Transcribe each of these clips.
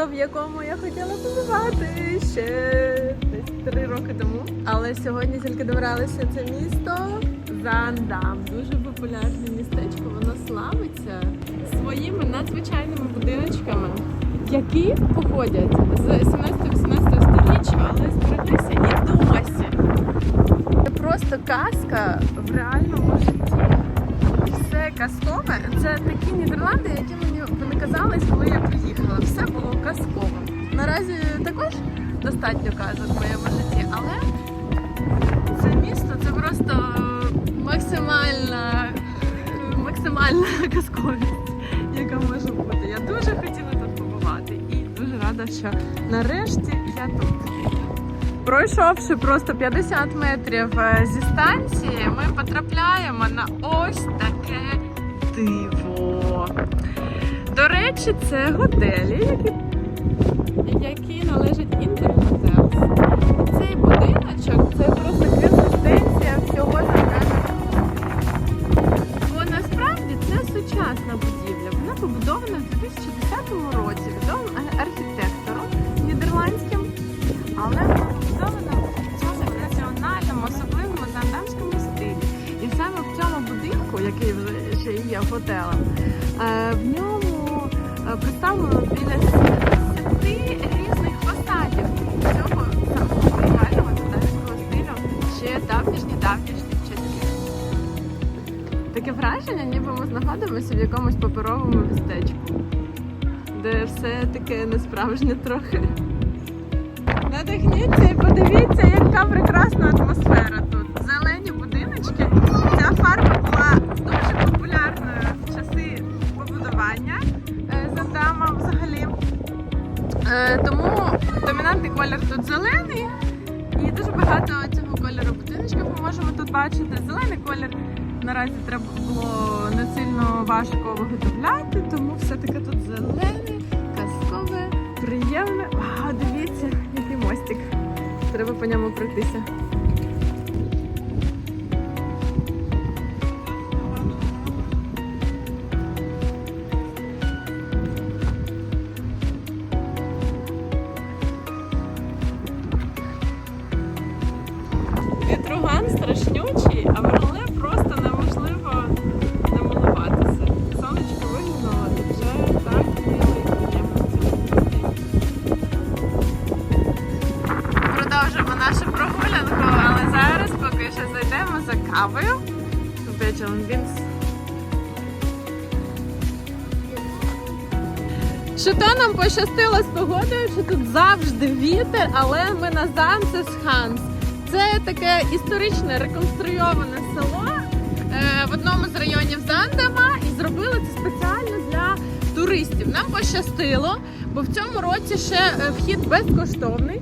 місто, в якому я хотіла побувати ще десь три роки тому. Але сьогодні тільки добралися це місто Зандам. Дуже популярне містечко. Воно славиться своїми надзвичайними будиночками, які походять з 17-18 століття, але збереглися і досі. Це просто казка в реальному житті. Все казкове. Це такі Нідерланди, які мені вони казались, коли я приїхала. Все було казково. Наразі також достатньо казок в моєму житті, але це місто це просто максимальна, максимальна казковість, яка може бути. Я дуже хотіла тут побувати і дуже рада, що нарешті я тут. Пройшовши просто 50 метрів е, зі станції, ми потрапляємо на ось таке диво. До речі, це готелі, які, які належать Інтерхотелс. Цей будиночок це просто квінтесенція всього така. Бо насправді це сучасна будівля. Вона побудована в 2010 році відомим ар- архітектором нідерландським, але побудована в цьому національному, особливому зандамському стилі. І саме в цьому будинку, який вже ще є готелем, е, в ньому представлено біля 70 різних фасадів цього самого унікального зандамського стилю ще давнішні давнішні часи. Таке враження, ніби ми знаходимося в якомусь паперовому містечку, де все таке несправжнє трохи. Надихніться і подивіться, яка прекрасна атмосфера тут. Зелені будиночки. Ця фарба була дуже Тому домінантний колір тут зелений. І дуже багато цього кольору будиночків ми можемо тут бачити. Зелений колір наразі треба було не сильно важко виготовляти, тому все таки тут зелене, казкове, приємне. А, дивіться, який мостик. Треба по ньому пройтися. Зайдемо за кавою в Беджелен Що то нам пощастило з погодою, що тут завжди вітер, але ми на Занцес Ханс. Це таке історичне реконструйоване село е, в одному з районів Зандама і зробили це спеціально для туристів. Нам пощастило, бо в цьому році ще е, вхід безкоштовний.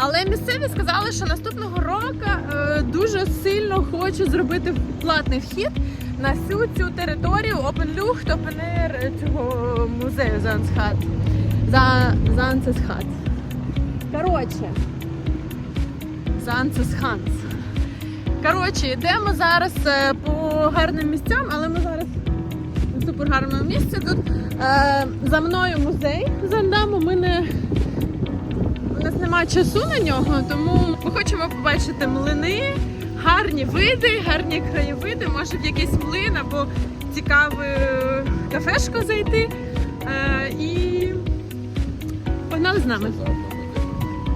Але місцеві сказали, що наступного року е, дуже сильно хочуть зробити платний вхід на всю цю територію Open Air цього музею Занцхат. За Занцесхат. Коротше, Занцесханс. Коротше, йдемо зараз е, по гарним місцям, але ми зараз у супер гарному місці. Тут е, за мною музей Зандаму. Ми не немає часу на нього, тому ми хочемо побачити млини, гарні види, гарні краєвиди, може в якийсь млин або цікаву кафешку зайти. Е, і погнали з нами.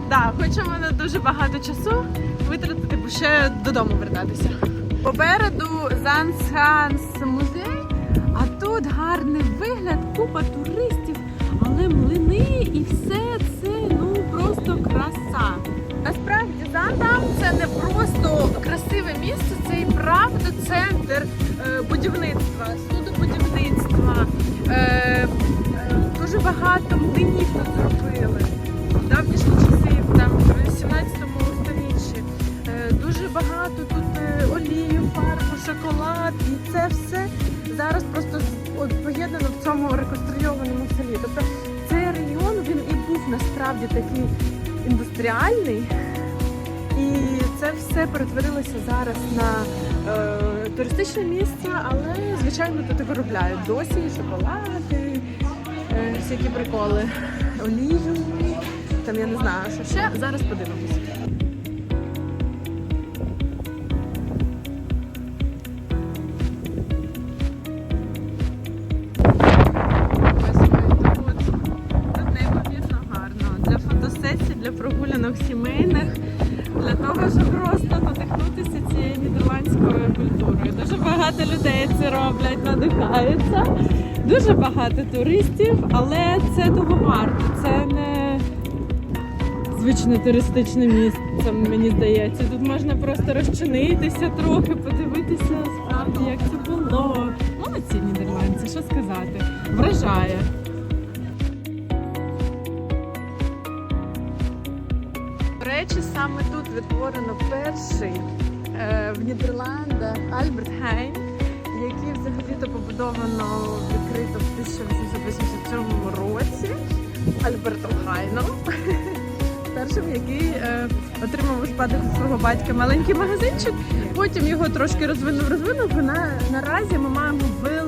Так, хочемо не дуже багато часу витратити, бо ще додому вертатися. Попереду Зансханс музей, а тут гарний вигляд, купа туристів, але млини і все це просто краса. Насправді Зандам це не просто красиве місце, це і правда центр е, будівництва, судобудівництва. Е, е, дуже багато млинів тут зробили в давнішні часи, там в 17 сторіччі. Е, Дуже багато тут олію, фарбу, шоколад, і це все зараз просто поєднано в цьому реконструйованому селі. Тобто він насправді такий індустріальний, і це все перетворилося зараз на е, туристичне місце, але звичайно тут виробляють досі шоколади, е, всякі приколи. Олію, там я не знаю, що ще. Зараз подивимось. Багато людей це роблять, надихаються. Дуже багато туристів, але це того варто. Це не звичне туристичне місце, мені здається. Тут можна просто розчинитися трохи, подивитися справді, як це було. Молодці нідерландці, що сказати. Вражає. До речі, саме тут відтворено перший в Нідерландах Альберт Хейн, який взагалі-то побудовано відкрито в 1887 році Альбертом Хайном. Першим, який е, отримав у спадок свого батька маленький магазинчик. Потім його трошки розвинув, розвинув. На, наразі ми маємо велику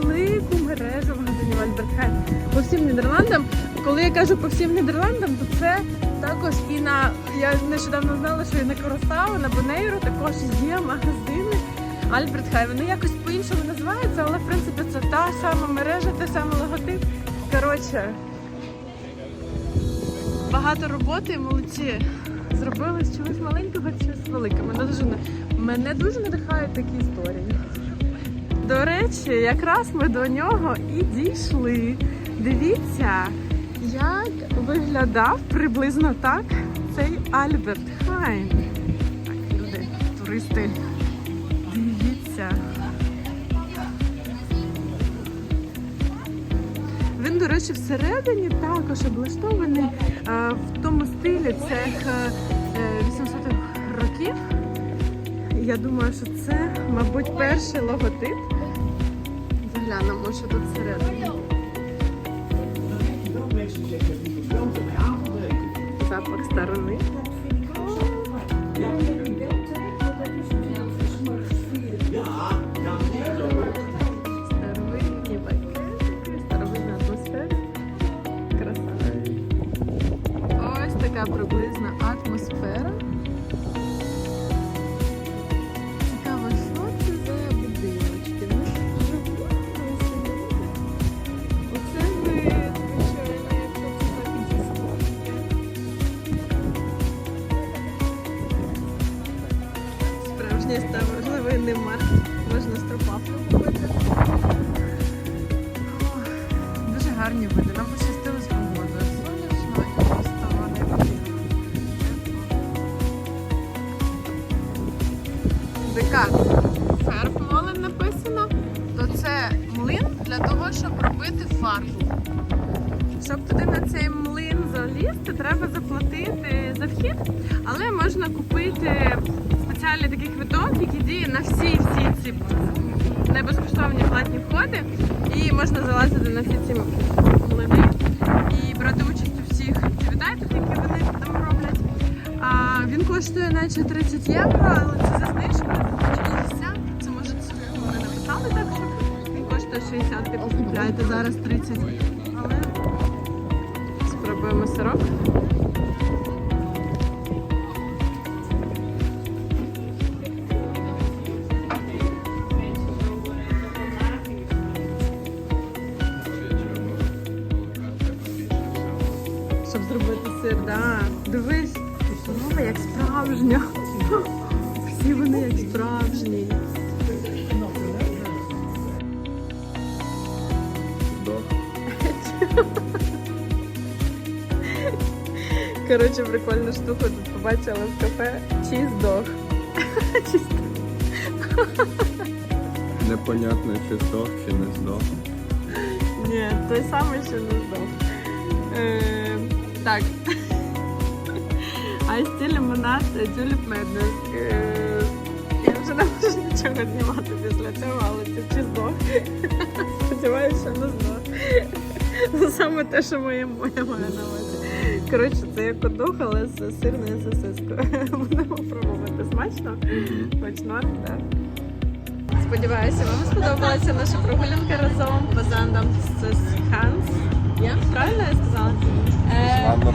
по всім Нідерландам. Коли я кажу по всім Нідерландам, то це також і на я нещодавно знала, що і на Коросау, на Бонейру також є магазини Альберт Хай. Вони якось по-іншому називаються, але в принципі це та сама мережа, той самий логотип. Коротше, багато роботи, молодці. Зробили з чогось маленького чи з великим. Мене дуже, мене дуже надихають такі історії. До речі, якраз ми до нього і дійшли. Дивіться, як виглядав приблизно так цей Альберт Хайн. Так, люди, туристи, дивіться. Він, до речі, всередині також облаштований е, в тому стилі цих е, 800-х років. Я думаю, що це, мабуть, перший логотип. Заглянемо, що тут всередині. Запах старини. Гарні види. Нам пощастило з погодою. Сонячно і просто неймовірно. Декат ферб молен написано, то це млин для того, щоб робити фарбу. Щоб туди на цей млин залізти, треба заплатити за вхід, але можна купити спеціальний такий квиток, який діє на всі всі ці небезкоштовні платні входи. І можна залазити на всі ці млини і брати участь у всіх активітетах, які вони там роблять. А він коштує наче 30 євро, але це за 60. Це може собі так, він коштує 60, типу купляєте зараз 30. Але спробуємо сирок. Сир, да. Дивись, мова як справжня. Всі вони як справжні. Коротше, прикольну штуку тут побачила в кафе. Чіз-дог. Непонятно, чи здох, чи не здох. Ні, той самий, що не здох. Е, так. Айсті лимонад Тюліп Меднес. Е, я вже не можу нічого знімати після цього, але це чи здох. Сподіваюся, що не здох. Ну, Саме те, що моє моє має на увазі. Коротше, це як ходох, але з сирною сосискою. Будемо пробувати. Смачно? Хоч норм, так? Сподіваюся, вам сподобалася наша прогулянка разом по зандам з Ханс. Я правильно я сказала?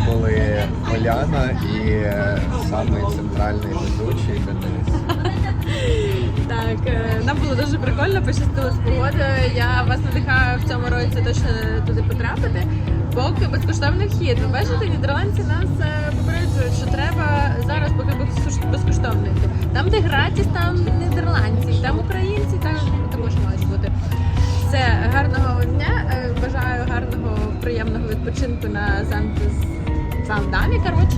Були Оляна і самий центральний ведучий Денис. Так, е, нам було дуже прикольно, пощастило з погодою. Я вас надихаю в цьому році точно туди потрапити. Поки безкоштовний вхід. Ви бачите, нідерландці нас е, попереджують, що треба зараз поки безкош- безкоштовно. Там, де гратіс, там нідерландці, там українці, там також мають бути. Все, гарного дня. е, Бажаю гарного, приємного відпочинку на Зандамі. Коротше.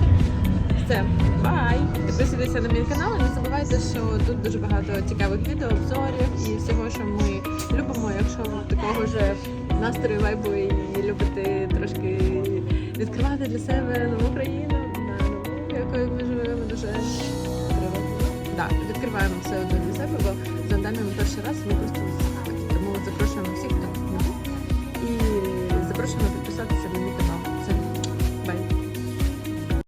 Все, бай! Підписуйтеся на мій канал і не забувайте, що тут дуже багато цікавих відео, обзорів і всього, що ми любимо. Якщо такого ж настрою вайбу і любите трошки відкривати для себе нову країну, на нову, якою ми живемо дуже Так, відкриваємо все одно для себе, бо за даними перший раз ми просто. Тому запрошуємо всіх, хто. І запрошуємо підписатися на мій